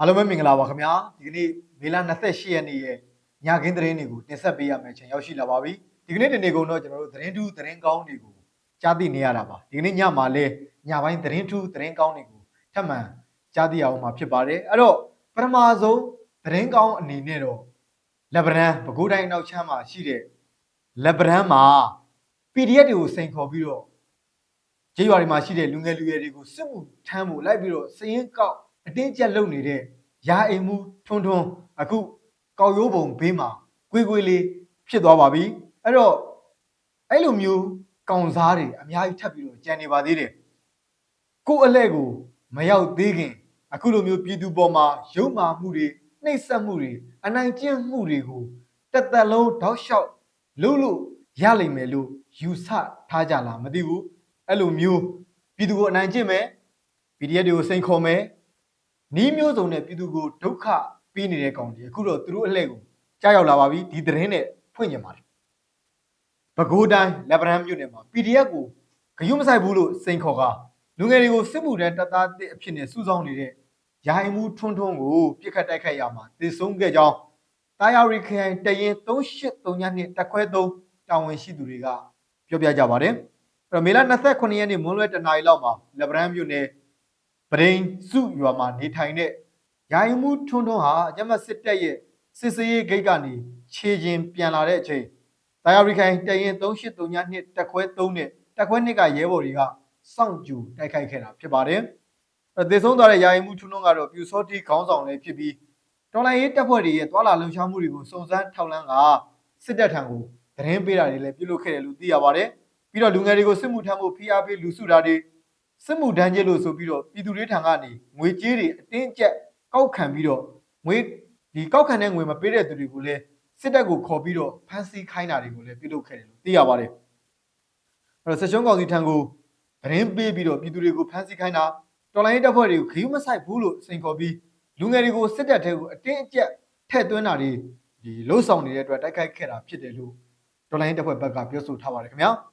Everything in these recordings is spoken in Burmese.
အားလုံးပဲမင်္ဂလာပါခင်ဗျာဒီကနေ့မေလ28ရက်နေ့ရဲ့ညခင်းသတင်းတွေကိုတင်ဆက်ပေးရမယ့်အချိန်ရောက်ရှိလာပါပြီဒီကနေ့တနေ့ကုန်တော့ကျွန်တော်တို့သတင်းထူးသတင်းကောင်းတွေကိုကြားသိနေရတာပါဒီကနေ့ညမှာလဲညပိုင်းသတင်းထူးသတင်းကောင်းတွေကိုထပ်မံကြားသိရအောင်မှာဖြစ်ပါတယ်အဲ့တော့ပထမဆုံးသတင်းကောင်းအနေနဲ့တော့လက်ဗရန်ပဲခူးတိုင်းနောက်ချမ်းမှာရှိတဲ့လက်ဗရန်မှာ PDF တွေကိုစိန်ခေါ်ပြီးတော့ကျေးရွာတွေမှာရှိတဲ့လူငယ်လူရွယ်တွေကိုစစ်မှုထမ်းဖို့လိုက်ပြီးတော့စည်ရင်ကောက် အတင်းကျပ်လုပ်နေတဲ့ရာအိမ်မှုထွန်းထွန်းအခုကောက်ရိုးပုံဘေးမှာကွေးကွေးလေးဖြစ်သွားပါပြီအဲ့တော့အဲ့လိုမျိုးကောင်စားတွေအများကြီးထပ်ပြီးတော့ကြံနေပါသေးတယ်ကိုယ့်အလဲကိုမရောက်သေးခင်အခုလိုမျိုးပြည်သူပေါ်မှာရုပ်မာမှုတွေနှိပ်စက်မှုတွေအနိုင်ကျင့်မှုတွေကိုတစ်သက်လုံးတောက်လျှောက်လုပ်လို့ရလိမ့်မယ်လို့ယူဆထားကြလားမသိဘူးအဲ့လိုမျိုးပြည်သူကိုအနိုင်ကျင့်မယ် PDF တွေကိုစိန်ခေါ်မယ် နီးမျိုးစုံနဲ့ပြည်သူကိုဒုက္ခပေးနေတဲ့ကောင်တွေအခုတော့သူတို့အလှည့်ကိုကြားရောက်လာပါပြီဒီသတင်းနဲ့ဖွင့်ကျင်ပါတယ်ပဲခူးတိုင်းလက်ဗရန်မြို့နယ်မှာ PDF ကိုဂရုမစိုက်ဘူးလို့စိန်ခေါ်ကလူငယ်တွေကိုစစ်မှုထမ်းတပ်သားတစ်အဖြစ်နဲ့စုဆောင်းနေတဲ့ရာဟိမှုထွန်းထွန်းကိုပြစ်ခတ်တိုက်ခိုက်ရမှာတည်ဆုံးခဲ့ကြောင်းတာယာရီခရိုင်တရင်3832နှစ်တက်ခွဲ3တာဝန်ရှိသူတွေကပြောပြကြပါတယ်အဲ့တော့မေလ29ရက်နေ့မွန်းလွဲတနာရီလောက်မှာလက်ဗရန်မြို့နယ် ပရင်းစုရွာမှာနေထိုင်တဲ့ယာယီမှုထွန်းထွန်းဟာအကြမ်းဖက်စစ်တပ်ရဲ့စစ်စေးရေးဂိတ်ကနေခြေချင်းပြန်လာတဲ့အချိန်တာယာရီခိုင်တရင်3832နှစ်တက်ခွဲ3နဲ့တက်ခွဲ2ကရဲဘော်တွေကစောင့်ကြူတိုက်ခိုက်ခဲ့တာဖြစ်ပါတယ်။အဲ့တော့သေဆုံးသွားတဲ့ယာယီမှုထွန်းထွန်းကတော့ပြူစောတိခေါင်းဆောင်လည်းဖြစ်ပြီးတော်လိုင်းရေးတပ်ဖွဲ့တွေရဲ့တွာလာလှုပ်ရှားမှုတွေကိုစုံစမ်းထောက်လှမ်းကစစ်တပ်ထံကိုသတင်းပေးတာတွေလည်းပြုလုပ်ခဲ့တယ်လို့သိရပါတယ်။ပြီးတော့လူငယ်တွေကိုစစ်မှုထမ်းဖို့ဖိအားပေးလူစုတာတွေ စစ်မှုထမ်းခြင်းလို့ဆိုပြီးတော့ပြည်သူတွေထံကနေငွေကြေးတွေအတင်းကျပ်ကောက်ခံပြီးတော့ငွေဒီကောက်ခံတဲ့ငွေမပေးတဲ့သူတွေကိုလည်းစစ်တပ်ကိုခေါ်ပြီးတော့ဖမ်းဆီးခိုင်းတာတွေကိုလည်းပြုလုပ်ခဲ့တယ်လို့သိရပါတယ်။အဲ့တော့ဆက်ရှုံးကောင်စီထံကိုသတင်းပေးပြီးတော့ပြည်သူတွေကိုဖမ်းဆီးခိုင်းတာတော်လိုင်းရေးတပ်ဖွဲ့တွေကိုခရီးမဆိုင်ဘူးလို့စိန်ခေါ်ပြီးလူငယ်တွေကိုစစ်တပ်ထဲကိုအတင်းအကျပ်ထည့်သွင်းတာတွေဒီလှုပ်ဆောင်နေတဲ့အတွက်တိုက်ခိုက်ခဲ့တာဖြစ်တယ်လို့တော်လိုင်းရေးတပ်ဖွဲ့ဘက်ကပြောဆိုထားပါတယ်ခင်ဗျာ။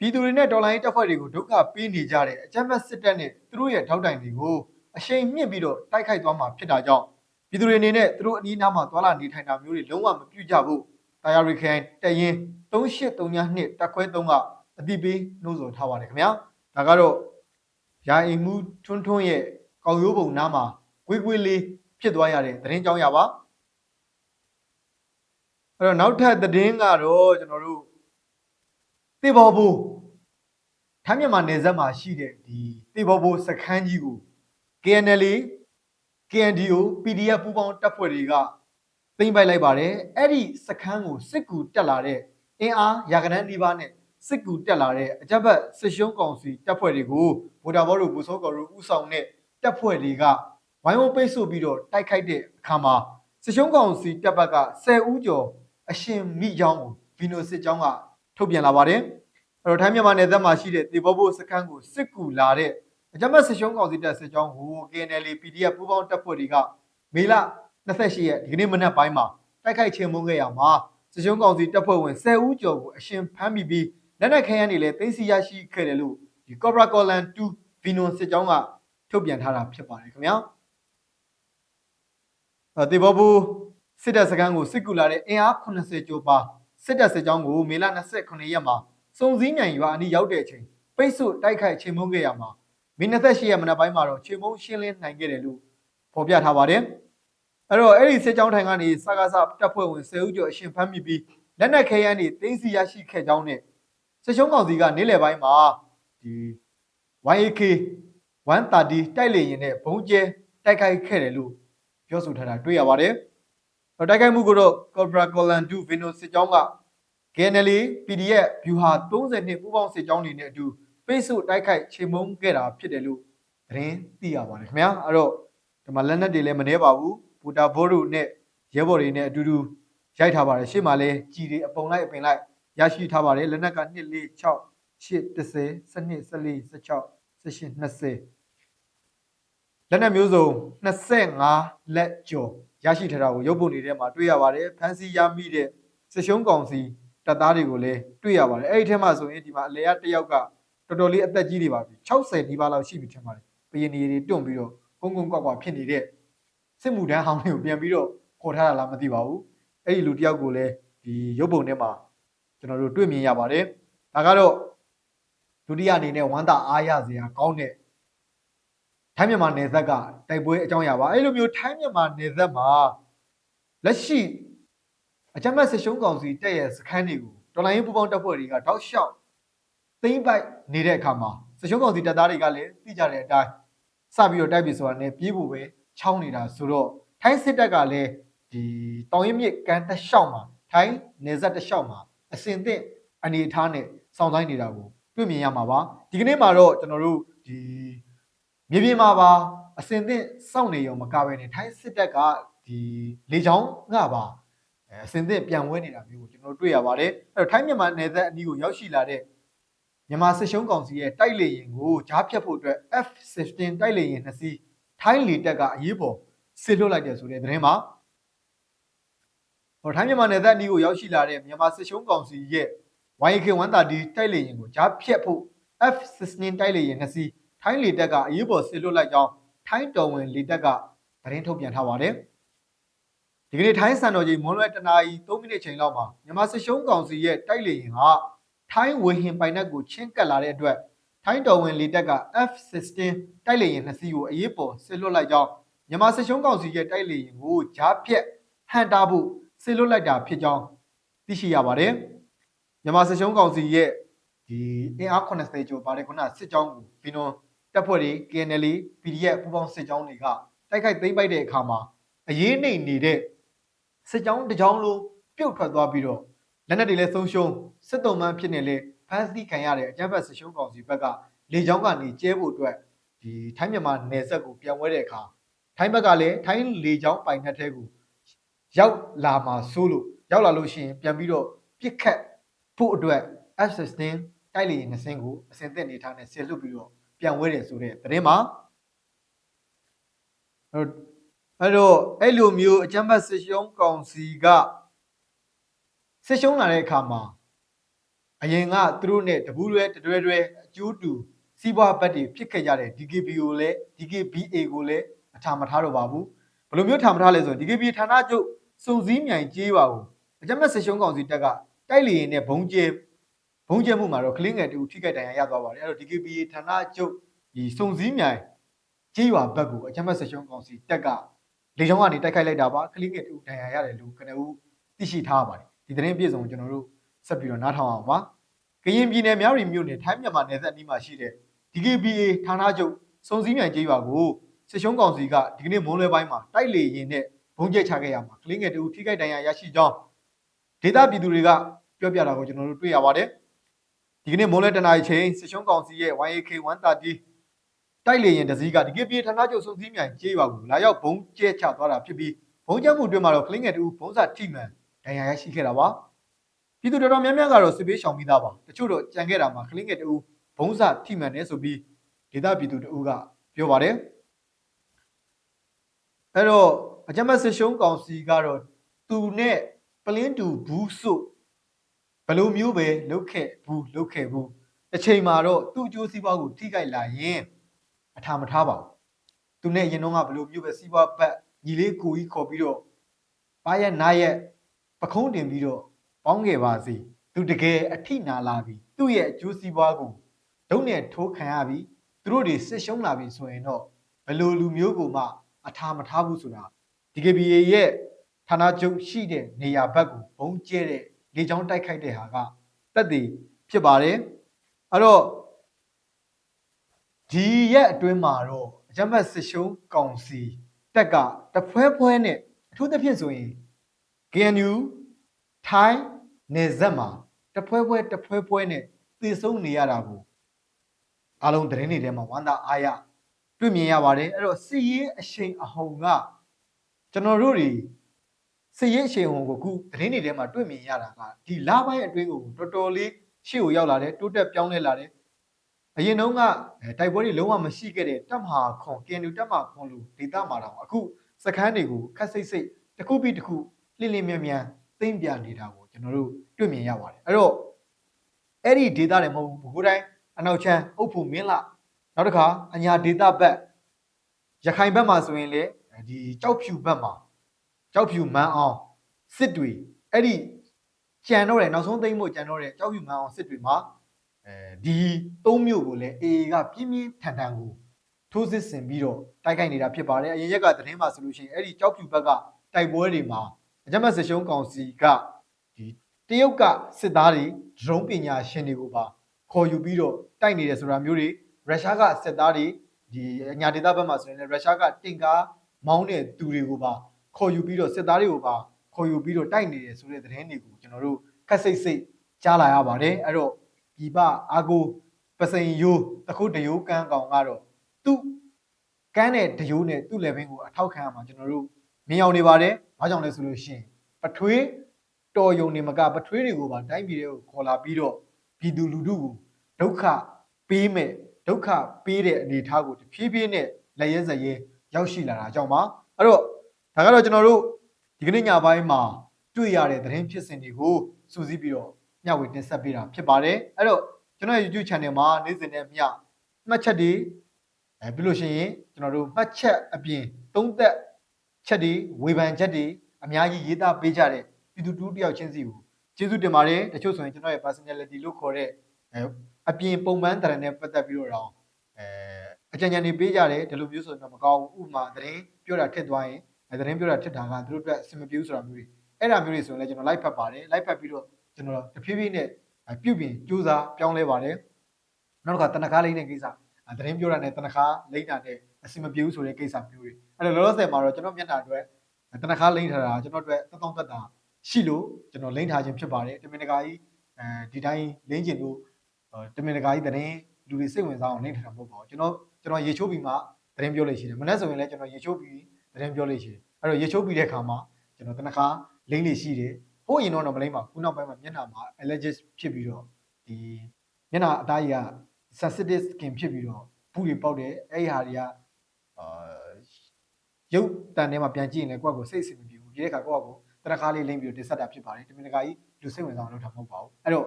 ပြည်သူတွေနဲ့တော်လိုင်းရေးတပ်ဖွဲ့တွေကိုဒုက္ခပေးနေကြတဲ့အကြမ်းဖက်စစ်တပ်နဲ့သူတို့ရဲ့ထောက်တိုင်တွေကိုအရှိန်မြင့်ပြီးတော့တိုက်ခိုက်သွားမှာဖြစ်တာကြောင့်ပြည်သူတွေအနေနဲ့သူတို့အနီးအနားမှာသွာလာနေထိုင်တာမျိုးတွေလုံးဝမပြုကြဘူးတာယာရီခိုင်တရင်3832တက်ခွဲ3ကအတိပေးနှိုးဆော်ထားပါတယ်ခင်ဗျာဒါကတော့ရာအိမ်မှုထွန်းထွန်းရဲ့ကောက်ရိုးပုံနားမှာကွေးကွေးလေးဖြစ်သွားရတဲ့သတင်းကြောင်းရပါအဲ့တော့နောက်ထပ်သတင်းကတော့ကျွန်တော်တို့ တေဘော်ဘူထိုင်းမြန်မာနယ်စပ်မှာရှိတဲ့ဒီတေဘော်ဘူစခန်းကြီးကို KNL KNDO PDF ပူးပေါင်းတပ်ဖွဲ့တွေကသိမ်းပိုက်လိုက်ပါတယ်အဲ့ဒီစခန်းကိုစစ်ကူတက်လာတဲ့အင်အားရာကနန်းဒီပါနဲ့စစ်ကူတက်လာတဲ့အကြမ်းဖက်စစ်ရှုံးကောင်စီတပ်ဖွဲ့တွေကိုဗိုလ်တော်ဘော်တို့ဘူစောကော်တို့ဥဆောင်တဲ့တပ်ဖွဲ့တွေကဝိုင်းဝန်းပိတ်ဆို့ပြီးတော့တိုက်ခိုက်တဲ့အခါမှာစစ်ရှုံးကောင်စီတပ်ဘက်က10ဦးကျော်အရှင်မိကြောင်းကိုဗီနိုစစ်ကြောင်းက ထုတ်ပြန်လာပါတယ်အဲ့တော့ထိုင်းမြန်မာနယ်စပ်မှာရှိတဲ့တေဘောဘိုစခန်းကိုစစ်ကူလာတဲ့အကြမ်းဖက်စစ်ရှုံးကောင်စီတပ်စစ်ကြောင်းကို KNL PDF ပူးပေါင်းတပ်ဖွဲ့တွေကမေလ28ရက်ဒီကနေ့မနက်ပိုင်းမှာတိုက်ခိုက်ချေမှုန်းခဲ့ရမှာစစ်ရှုံးကောင်စီတပ်ဖွဲ့ဝင်10ဦးကျော်ကိုအရှင်ဖမ်းမိပြီးလက်နက်ခဲယမ်းတွေလည်းသိမ်းဆည်းရရှိခဲ့တယ်လို့ဒီ Cobra Collan 2 Vinon စစ်ကြောင်းကထုတ်ပြန်ထားတာဖြစ်ပါတယ်ခင်ဗျာအဲတေဘောဘိုစစ်တပ်စခန်းကိုစစ်ကူလာတဲ့အင်အား80ကျော်ပါ စစ်တပ်စစ်ကြောင်းကိုမေလ29ရက်မှာစုံစည်းမြိုင်ရွာအနီးရောက်တဲ့အချိန်ပိတ်ဆို့တိုက်ခိုက်ချိန်မုန်းခဲ့ရမှာမင်း28ရက်မနက်ပိုင်းမှာတော့ချိန်မုန်းရှင်းလင်းနိုင်ခဲ့တယ်လို့ဖော်ပြထားပါတယ်အဲ့တော့အဲ့ဒီစစ်ကြောင်းထိုင်ကနေစကားစတပ်ဖွဲ့ဝင်10ဦးကျော်အရှင်ဖမ်းမိပြီးလက်နက်ခဲယမ်းတွေတင်းစီရရှိခဲ့ကြောင်းနဲ့စစ်ရှုံးကောင်စီကနေ့လယ်ပိုင်းမှာဒီ YAK 130တိုက်လေရင်နဲ့ဘုံကျဲတိုက်ခိုက်ခဲ့တယ်လို့ပြောဆိုထားတာတွေ့ရပါတယ်။တော့တိုက်ခိုက်မှုကိုတော့ Cobra Collan 2 Vino စစ်ကြောင်းက KNL PDF ဗျူဟာ30နှစ်ပူးပေါင်းစစ်ကြောင်းတွေနဲ့အတူပိတ်ဆို့တိုက်ခိုက်ချိန်မုန်းခဲ့တာဖြစ်တယ်လို့သတင်းသိရပါတယ်ခင်ဗျာအဲ့တော့ဒီမှာလက်နက်တွေလည်းမနှဲပါဘူးဘူတာဘိုးတို့နဲ့ရဲဘော်တွေနဲ့အတူတူရိုက်ထားပါတယ်ရှေ့မှာလည်းကြည်တွေအပုံလိုက်အပင်လိုက်ရရှိထားပါတယ်လက်နက်က2 4 6 8 10 12 14 16 18 20လက်နက်မျိုးစုံ25လက်ကျော်ရရှိထားတာကိုရုပ်ပုံတွေထဲမှာတွေ့ရပါတယ်ဖန်စီရမိတဲ့စစ်ရှုံးကောင်စီ တပ်သားတွေကိုလည်းတွေ့ရပါတယ်အဲ့ဒီထဲမှာဆိုရင်ဒီမှာအလဲရတစ်ယောက်ကတော်တော်လေးအသက်ကြီးနေပါပြီ60နီးပါးလောက်ရှိပြီထင်ပါတယ်ဘယင်းနေတွေတွန့်ပြီးတော့ကုန်းကုန်းကွက်ကွက်ဖြစ်နေတဲ့စစ်မှုထမ်းဟောင်းတွေကိုပြန်ပြီးတော့ခေါ်ထားတာလားမသိပါဘူးအဲ့ဒီလူတယောက်ကိုလည်းဒီရုပ်ပုံထဲမှာကျွန်တော်တို့တွေ့မြင်ရပါတယ်ဒါကတော့ဒုတိယအနေနဲ့ဝမ်းသာအားရစရာကောင်းတဲ့ထိုင်းမြန်မာနယ်စပ်ကတိုက်ပွဲအကြောင်းအရာပါအဲ့လိုမျိုးထိုင်းမြန်မာနယ်စပ်မှာလက်ရှိ အကြမ်းဖက်စစ်ရှုံးကောင်စီတက်ရဲ့စခန်းတွေကိုတော်လိုင်းရေးပူပေါင်းတပ်ဖွဲ့တွေကတောက်လျှောက်သိမ့်ပိုက်နေတဲ့အခါမှာစစ်ရှုံးကောင်စီတပ်သားတွေကလည်းသိကြတဲ့အတိုင်းစပြီးတော့တိုက်ပြီဆိုတာနဲ့ပြေးဖို့ပဲချောင်းနေတာဆိုတော့ထိုင်းစစ်တပ်ကလည်းဒီတောင်ရင်မြစ်ကန်တစ်လျှောက်မှာထိုင်းနယ်စပ်တစ်လျှောက်မှာအစင်သင့်အနေအထားနဲ့စောင့်ဆိုင်နေတာကိုတွေ့မြင်ရမှာပါဒီကနေ့မှာတော့ကျွန်တော်တို့ဒီမြေပြင်မှာပါအစင်သင့်စောင့်နေရုံမကဘဲနဲ့ထိုင်းစစ်တပ်ကဒီလေချောင်းကပါ အဲအစင်သင့်ပြန်ဝဲနေတာမျိုးကိုကျွန်တော်တို့တွေ့ရပါတယ်အဲ့တော့ထိုင်းမြန်မာနယ်စပ်အနီးကိုရောက်ရှိလာတဲ့မြန်မာစစ်ရှုံးကောင်စီရဲ့တိုက်လေရင်ကိုကြားဖြတ်ဖို့အတွက် F16 တိုက်လေရင်နှစ်စီးထိုင်းလေတပ်ကအရေးပေါ်စစ်လွတ်လိုက်တယ်ဆိုတဲ့သတင်းမှာဟောထိုင်းမြန်မာနယ်စပ်အနီးကိုရောက်ရှိလာတဲ့မြန်မာစစ်ရှုံးကောင်စီရဲ့ YK 130တိုက်လေရင်ကိုကြားဖြတ်ဖို့ F16 တိုက်လေရင်နှစ်စီးထိုင်းလေတပ်ကအရေးပေါ်စစ်လွတ်လိုက်ကြောင်းထိုင်းတော်ဝင်လေတပ်ကသတင်းထုတ်ပြန်ထားပါတယ် ဒီကနေ့ထိုင်းစံတော်ချိန်မွန်းလွဲတနာရီ3မိနစ်ချိန်လောက်မှာမြန်မာစစ်ရှုံးကောင်စီရဲ့တိုက်လေရင်ကထိုင်းဝေဟင်ပိုင်နက်ကိုချင်းကပ်လာတဲ့အတွက်ထိုင်းတော်ဝင်လေတပ်က F16 တိုက်လေရင်နှစ်စီးကိုအရေးပေါ်စစ်လွတ်လိုက်ကြောင်းမြန်မာစစ်ရှုံးကောင်စီရဲ့တိုက်လေရင်ကိုကြားဖြတ်ဟန်တာဖို့စစ်လွတ်လိုက်တာဖြစ်ကြောင်းသိရှိရပါတယ်မြန်မာစစ်ရှုံးကောင်စီရဲ့ဒီအင်အား80ကျော်ပါတယ်ခုနစစ်ကြောင်းကိုဘီနွန်တပ်ဖွဲ့တွေ KNL PDF ပူးပေါင်းစစ်ကြောင်းတွေကတိုက်ခိုက်သိမ်းပိုက်တဲ့အခါမှာအရေးနှိမ်နေတဲ့ စစ်ကြောင်းတစ်ကြောင်းလုံးပြုတ်ထွက်သွားပြီးတော့လက်နက်တွေလည်းဆုံးရှုံးစစ်တုံးမှန်းဖြစ်နေလေဖမ်းဆီးခံရတဲ့အကြမ်းဖက်စစ်ရှုံးကောင်စီဘက်ကလေကြောင်းကနေကျဲဖို့အတွက်ဒီထိုင်းမြန်မာနယ်စပ်ကိုပြန်ဝဲတဲ့အခါထိုင်းဘက်ကလည်းထိုင်းလေကြောင်းပိုင်နက်ထဲကိုရောက်လာမှာစိုးလို့ရောက်လာလို့ရှိရင်ပြန်ပြီးတော့ပြစ်ခတ်ဖို့အတွက် F16 တိုက်လေယာဉ်နှစ်စင်းကိုအစင်သက်နေထားနဲ့ဆင်လွတ်ပြီးတော့ပြန်ဝဲတယ်ဆိုတဲ့သတင်းမှာအဲ့တော့ အဲ့လိုမျိုးအကြမ်းဖက်စစ်ရှုံးကောင်စီကစစ်ရှုံးလာတဲ့အခါမှာအရင်ကသူတို့နဲ့တပူးရဲတတွဲတွဲအကျိုးတူစီးပွားဘက်တွေဖြစ်ခဲ့ကြတဲ့ DKB ကိုလည်း DKBA ကိုလည်းအထာမထားတော့ပါဘူးဘယ်လိုမျိုးထားမထားလဲဆိုရင် DKB ဌာနချုပ်စုံစည်းမြိုင်ကြေးပါဘူးအကြမ်းဖက်စစ်ရှုံးကောင်စီတက်ကတိုက်လေရင်နဲ့ဘုံကျဲဘုံကျဲမှုမှာတော့ကလင်းငယ်တူထိခိုက်ဒဏ်ရာရသွားပါတယ်အဲ့တော့ DKBA ဌာနချုပ်ဒီစုံစည်းမြိုင်ကြေးရွာဘက်ကိုအကြမ်းဖက်စစ်ရှုံးကောင်စီတက်က လေကြောင်းကနေတိုက်ခိုက်လိုက်တာပါကလင်းငယ်တူဒဏ်ရာရတယ်လို့ကနဦးသိရှိထားပါတယ်ဒီသတင်းပြည့်စုံကျွန်တော်တို့ဆက်ပြီးတော့နားထောင်အောင်ပါကရင်ပြည်နယ်မြောက်ရီမြို့နယ်ထိုင်းမြန်မာနယ်စပ်အနီးမှာရှိတဲ့ DKBA ဌာနချုပ်စုံစည်းမြိုင်ကြေးရွာကိုစစ်ရှုံးကောင်စီကဒီကနေ့မွန်းလွဲပိုင်းမှာတိုက်လေရင်နဲ့ဘုံကျဲချခဲ့ရမှာကလင်းငယ်တူထိခိုက်ဒဏ်ရာရရှိကြောင်းဒေသပြည်သူတွေကပြောပြတာကိုကျွန်တော်တို့တွေ့ရပါတယ်ဒီကနေ့မွန်းလွဲတနာရီချိန်စစ်ရှုံးကောင်စီရဲ့ YAK 130 တိုက်လေရင်တစည်းက DKBA ဌာနချုပ်စုံစည်းမြိုင်ကြေးရွာကိုလာရောက်ဘုံကျဲချသွားတာဖြစ်ပြီးဘုံကျဲမှုအတွင်းမှာတော့ကလင်းငယ်တူဘုံစာထိမှန်ဒဏ်ရာရရှိခဲ့တာပါပြည်သူတော်တော်များများကတော့စစ်ပေးရှောင်ပြီးသားပါတချို့တော့ကြံခဲ့တာမှာကလင်းငယ်တူဘုံစာထိမှန်နေဆိုပြီးဒေသပြည်သူတို့ကပြောပါတယ်အဲ့တော့အကြမ်းဖက်စစ်ရှုံးကောင်စီကတော့သူနဲ့ပလင်းတူဘူးစုဘယ်လိုမျိုးပဲလုတ်ခဲ့ဘူးလုတ်ခဲ့ဘူးတစ်ချိန်မှာတော့သူ့အကျိုးစီးပွားကိုထိခိုက်လာရင် အထာမထားပါဘူးသူနဲ့ရင်တော့ကဘယ်လိုမျိုးပဲစီးပွားဘက်ညီလေးကိုကြီးခေါ်ပြီးတော့ပါရက်နာရက်ပခုံးတင်ပြီးတော့ပေါင်းခဲ့ပါစီသူတကယ်အထိနာလာပြီသူ့ရဲ့အကျိုးစီးပွားကိုဒုံနဲ့ထိုးခံရပြီသူတို့တွေစစ်ရှုံးလာပြီဆိုရင်တော့ဘယ်လိုလူမျိုးကိုမှအထာမထားဘူးဆိုတာ DKBA ရဲ့ဌာနချုပ်ရှိတဲ့နေရာဘက်ကိုဘုံကျဲတဲ့လေကြောင်းတိုက်ခိုက်တဲ့ဟာကတက်တည်ဖြစ်ပါတယ်အဲ့တော့ ဒီရက်အတွင်းမှာတော့အကြမ်းဖက်စစ်ရှုံးကောင်စီတက်ကတဖွဲဖွဲနဲ့အထူးသဖြင့်ဆိုရင် KNU ထိုင်းနေဆက်မှာတဖွဲဖွဲတဖွဲဖွဲနဲ့တည်ဆုံနေရတာကိုအားလုံးသတင်းတွေထဲမှာဝမ်းသာအားရတွေ့မြင်ရပါတယ်အဲ့တော့စစ်ရေးအရှိန်အဟုန်ကကျွန်တော်တို့တွေစစ်ရေးအရှိန်အဟုန်ကိုခုသတင်းတွေထဲမှာတွေ့မြင်ရတာကဒီလပိုင်းအတွင်းကိုတော်တော်လေးရှေ့ကိုရောက်လာတယ်တိုးတက်ပြောင်းလဲလာတယ် အရင်တုန်းကတိုက်ပွဲတွေလုံးဝမရှိခဲ့တဲ့တပ်မဟာခွန် KNU တပ်မဟာခွန်လူဒေသမှာတော့အခုစခန်းတွေကိုခက်စိတ်စိတ်တစ်ခုပြီးတစ်ခုလှစ်လှစ်မြန်မြန်သိမ့်ပြနေတာကိုကျွန်တော်တို့တွေ့မြင်ရပါတယ်အဲ့တော့အဲ့ဒီဒေသတွေမဟုတ်ဘူးဘကိုးတိုင်းအနောက်ချမ်းအုပ်ဖို့မင်းလာနောက်တစ်ခါအညာဒေသဘက်ရခိုင်ဘက်မှာဆိုရင်လေဒီကြောက်ဖြူဘက်မှာကြောက်ဖြူမန်းအောင်စစ်တွေအဲ့ဒီကြံတော့တယ်နောက်ဆုံးသိမ်းဖို့ကြံတော့တယ်ကြောက်ဖြူမန်းအောင်စစ်တွေမှာ အဲဒီသုံးမျိုးကိုလည်း AA ကပြင်းပြင်းထန်ထန်ကိုထိုးစစ်ဆင်ပြီးတော့တိုက်ခိုက်နေတာဖြစ်ပါတယ်အရင်ရက်ကသတင်းမှာဆိုလို့ရှိရင်အဲ့ဒီကြောက်ဖြူဘက်ကတိုက်ပွဲတွေမှာအကြမ်းဖက်စစ်ရှုံးကောင်စီကဒီတရုတ်ကစစ်သားတွေဒရုန်းပညာရှင်တွေကိုပါခေါ်ယူပြီးတော့တိုက်နေတယ်ဆိုတာမျိုးတွေရုရှားကစစ်သားတွေဒီအညာဒေသဘက်မှာဆိုရင်လည်းရုရှားကတင်ကားမောင်းတဲ့သူတွေကိုပါခေါ်ယူပြီးတော့စစ်သားတွေကိုပါခေါ်ယူပြီးတော့တိုက်နေတယ်ဆိုတဲ့သတင်းတွေကိုကျွန်တော်တို့ခက်စိတ်စိတ်ကြားလာရပါတယ်အဲ့တော့ ဒီပအာကိုပစိန်ယိုးတခုတယိုးကန်းကောင်ကတော့သူ့ကန်းတဲ့တယိုးနဲ့သူ့ level ကိုအထောက်ခံရမှာကျွန်တော်တို့မြင်အောင်နေပါတယ်ဘာကြောင့်လဲဆိုလို့ရှိရင်ပထွေးတော်ယုံနေမကပထွေးတွေကိုပါတိုင်းပြည်တွေကိုခေါ်လာပြီးတော့ပြည်သူလူထုကိုဒုက္ခပေးမဲ့ဒုက္ခပေးတဲ့အနေအထားကိုတဖြည်းဖြည်းနဲ့လက်ရဲစရဲရောက်ရှိလာတာကြောင့်ပါအဲ့တော့ဒါကတော့ကျွန်တော်တို့ဒီကနေ့ညပိုင်းမှာတွေ့ရတဲ့သတင်းဖြစ်စဉ်တွေကိုစူးစီးပြီးတော့ မျှဝေတင်ဆက်ပေးတာဖြစ်ပါတယ်အဲ့တော့ကျွန်တော်ရဲ့ YouTube channel မှာနေ့စဉ်နဲ့မျှမှတ်ချက်တွေအဲပြီးလို့ရှိရင်ကျွန်တော်တို့မှတ်ချက်အပြင်သုံးသက်ချက်တွေဝေဖန်ချက်တွေအများကြီးရေးသားပေးကြတဲ့ပြည်သူတူတယောက်ချင်းစီကိုကျေးဇူးတင်ပါတယ်တချို့ဆိုရင်ကျွန်တော်ရဲ့ personality လို့ခေါ်တဲ့အဲအပြင်ပုံမှန်တရံနဲ့ပတ်သက်ပြီးတော့တော့အဲအကြံဉာဏ်တွေပေးကြတယ်ဒီလိုမျိုးဆိုရင်တော့မကောင်းဘူးဥပမာသတင်းပြောတာထစ်သွားရင်အဲသတင်းပြောတာထစ်တာကသူတို့အတွက်အဆင်မပြေဘူးဆိုတာမျိုးတွေအဲ့ဒါမျိုးတွေဆိုရင်လည်းကျွန်တော် live ဖတ်ပါတယ် live ဖတ်ပြီးတော့ ကျွန်တော်တဖြည်းဖြည်းနဲ့ပြုပြင်ကြိုးစားပြောင်းလဲပါတယ်နောက်တစ်ခါတနခါလိမ့်တဲ့ကိစ္စအဲသတင်းပြောတာနဲ့တနခါလိမ့်တာနဲ့အဆင်မပြေဘူးဆိုတဲ့ကိစ္စမျိုးတွေအဲ့တော့လောလောဆယ်မှာတော့ကျွန်တော်မျက်နှာအတွက်တနခါလိမ့်ထားတာကျွန်တော်အတွက်သတ်တောင်းသက်တာရှိလို့ကျွန်တော်လိမ့်ထားခြင်းဖြစ်ပါတယ်တမင်တကာကြီးအဲဒီတိုင်းလိမ့်ကျင်လို့တမင်တကာကြီးသတင်းလူတွေစိတ်ဝင်စားအောင်လိမ့်ထားတာမဟုတ်ပါဘူးကျွန်တော်ကျွန်တော်ရေချိုးပြီးမှသတင်းပြောလို့ရှိတယ်မနေ့ဆိုရင်လည်းကျွန်တော်ရေချိုးပြီးသတင်းပြောလို့ရှိတယ်အဲ့တော့ရေချိုးပြီးတဲ့အခါမှာကျွန်တော်တနခါလိမ့်လို့ရှိတယ် ဟိုအရင်တော့မလိမ့်ပါဘူးခုနောက်ပိုင်းမှာမျက်နှာမှာ allergic ဖြစ်ပြီးတော့ဒီမျက်နှာအသားကြီးက sensitive skin ဖြစ်ပြီးတော့ပူတွေပေါက်တယ်အဲ့ဒီဟာတွေကအာရုပ်တန်ထဲမှာပြန်ကြည့်ရင်လည်းကိုယ့်ကိုစိတ်အဆင်မပြေဘူးဒီတဲ့ခါကိုယ့်ကိုတနခါလေးလိမ့်ပြီးတော့တင်ဆက်တာဖြစ်ပါတယ်တမင်တကာကြီးလူစိတ်ဝင်စားအောင်လုပ်တာမဟုတ်ပါဘူးအဲ့တော့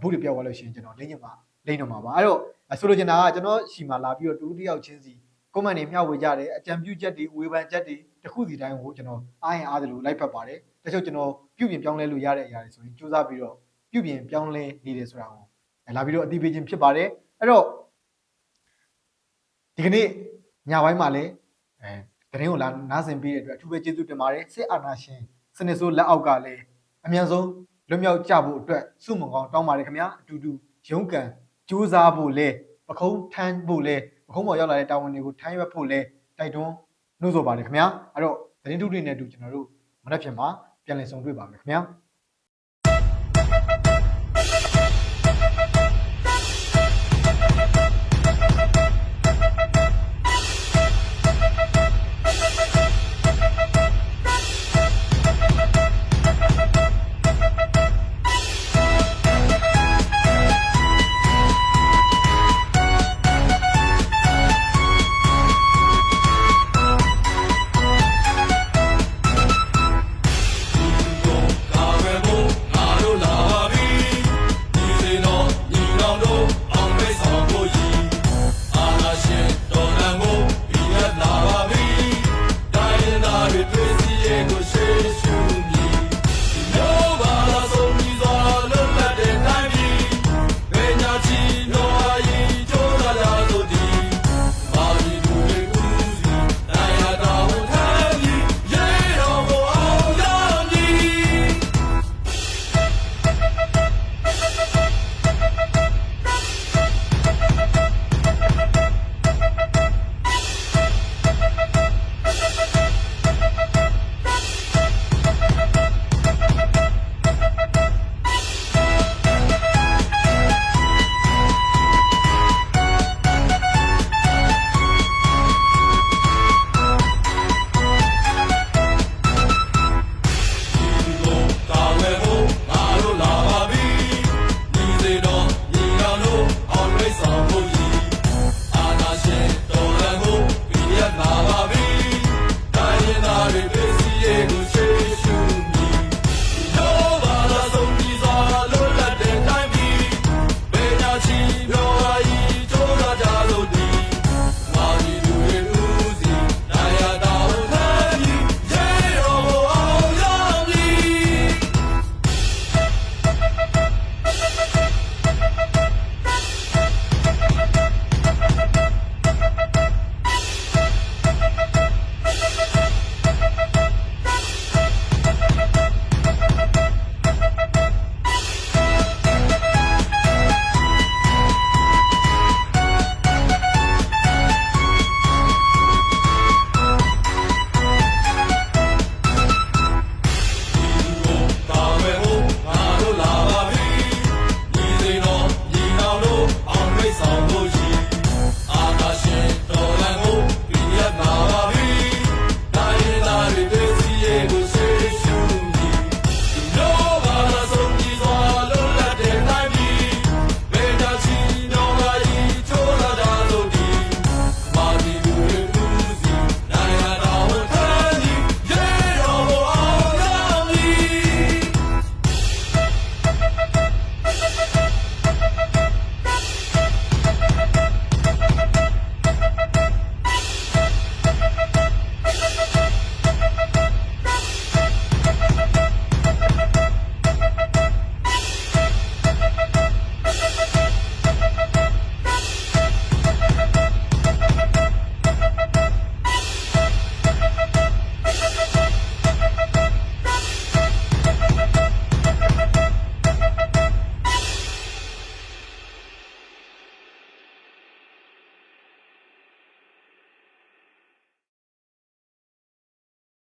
ဘူးတွေပြောက်သွားလို့ရှိရင်ကျွန်တော်လိမ့်ညမှာလိမ့်တော့မှာပါအဲ့တော့ဆိုလိုချင်တာကကျွန်တော်ရှီမှာလာပြီးတော့တူတူတယောက်ချင်းစီကွန်မန့်တွေမျှဝေကြတယ်အကြံပြုချက်တွေဝေဖန်ချက်တွေတစ်ခုစီတိုင်းကိုကျွန်တော်အားရင်အားသလိုလိုက်ဖက်ပါတယ် တချို့ကျွန်တော်ပြုပြင်ပြောင်းလဲလို့ရတဲ့အရာတွေဆိုရင်စူးစမ်းပြီးတော့ပြုပြင်ပြောင်းလဲနေတယ်ဆိုတာကိုလာပြီးတော့အသိပေးခြင်းဖြစ်ပါတယ်အဲ့တော့ဒီကနေ့ညပိုင်းမှာလည်းအဲသတင်းကိုလာနားဆင်ပေးတဲ့အတွက်အထူးပဲကျေးဇူးတင်ပါတယ်စစ်အာဏာရှင်စနစ်ဆိုးလက်အောက်ကလည်းအမြန်ဆုံးလွတ်မြောက်ကြဖို့အတွက်စုမုံကောင်းတောင်းပါတယ်ခင်ဗျာအတူတူရုန်းကန်စူးစမ်းဖို့လဲပခုံးထမ်းဖို့လဲပခုံးပေါ်ရောက်လာတဲ့တာဝန်တွေကိုထမ်းရွက်ဖို့လဲတိုက်တွန်းနှိုးဆော်ပါတယ်ခင်ဗျာအဲ့တော့သတင်းထုတွေနဲ့အတူကျွန်တော်တို့မနက်ဖြန်မှာ ပြန်လည်ဆုံတွေ့ပါမယ်ခင်ဗျာ